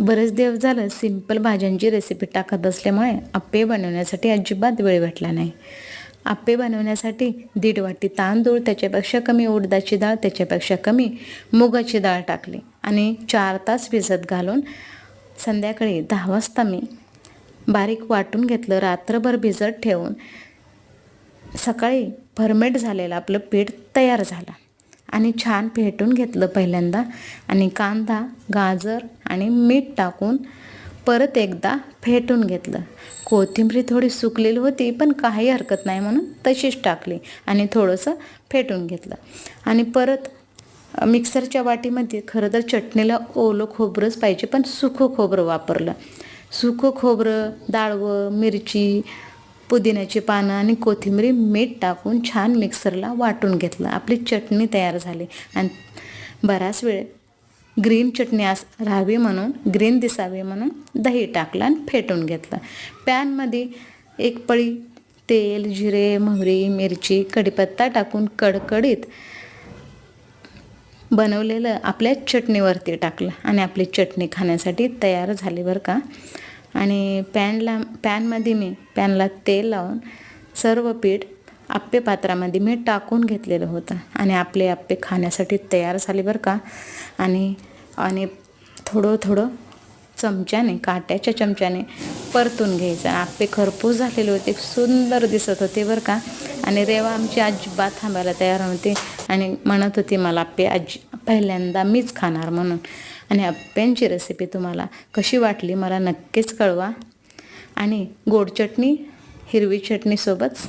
बरेच दिवस झालं सिंपल भाज्यांची रेसिपी टाकत असल्यामुळे आप्पे बनवण्यासाठी अजिबात वेळ भेटला नाही. आप्पे बनवण्यासाठी दीड वाटी तांदूळ त्याच्यापेक्षा कमी उडदाची डाळ त्याच्यापेक्षा कमी मुगाची डाळ टाकली आणि चार तास भिजत घालून संध्याकाळी दहा वाजता मी बारीक वाटून घेतलं रात्रभर भिजत ठेवून सकाळी फर्मेट झालेलं आपलं पीठ तयार झालं. आणि छान फेटून घेतलं पहिल्यांदा. आणि कांदा गाजर आणि मीठ टाकून परत एकदा फेटून घेतलं. कोथिंबीर थोडी सुकलेली होती पण काही हरकत नाही म्हणून तशीच टाकली आणि थोडंसं फेटून घेतलं. आणि परत मिक्सरच्या वाटीमध्ये खरं तर चटणीला ओलं खोबरंच पाहिजे पण सुकं खोबरं वापरलं. सुकं खोबरं डाळवं मिरची पुदिन्याची पानं आणि कोथिंबीर मीठ टाकून छान मिक्सरला वाटून घेतलं. आपली चटणी तयार झाली. आणि बराच वेळ ग्रीन चटणी अस राहावी म्हणून ग्रीन दिसावी म्हणून दही टाकलं आणि फेटून घेतलं. पॅनमध्ये एक पळी तेल जिरे मोहरी मिरची कढीपत्ता टाकून कडकडीत बनवलेलं आपल्या चटणीवरती टाकलं. आणि आपली चटणी खाण्यासाठी तयार झाली बरं का? आणि पॅनला पॅनमध्ये मी पॅनला तेल लावून सर्व पीठ आप्पे पात्रामध्ये मी टाकून घेतलेलं होतं. आणि आपले आप्पे खाण्यासाठी तयार झाले बरं का? आणि आणि थोडं थोडं चमच्याने काट्याच्या चमच्याने परतून घ्यायचं. आप्पे खरपूस झालेले होते सुंदर दिसत होते बरं का? आणि रेवा आमची अजिबात थांबायला तयार होती आणि म्हणत होती मला आप्पे आजी पहिल्यांदा मीच खाणार म्हणून. आणि आप्प्यांची रेसिपी तुम्हाला कशी वाटली मला नक्कीच कळवा. आणि गोड चटणी हिरवी चटणीसोबत सर्व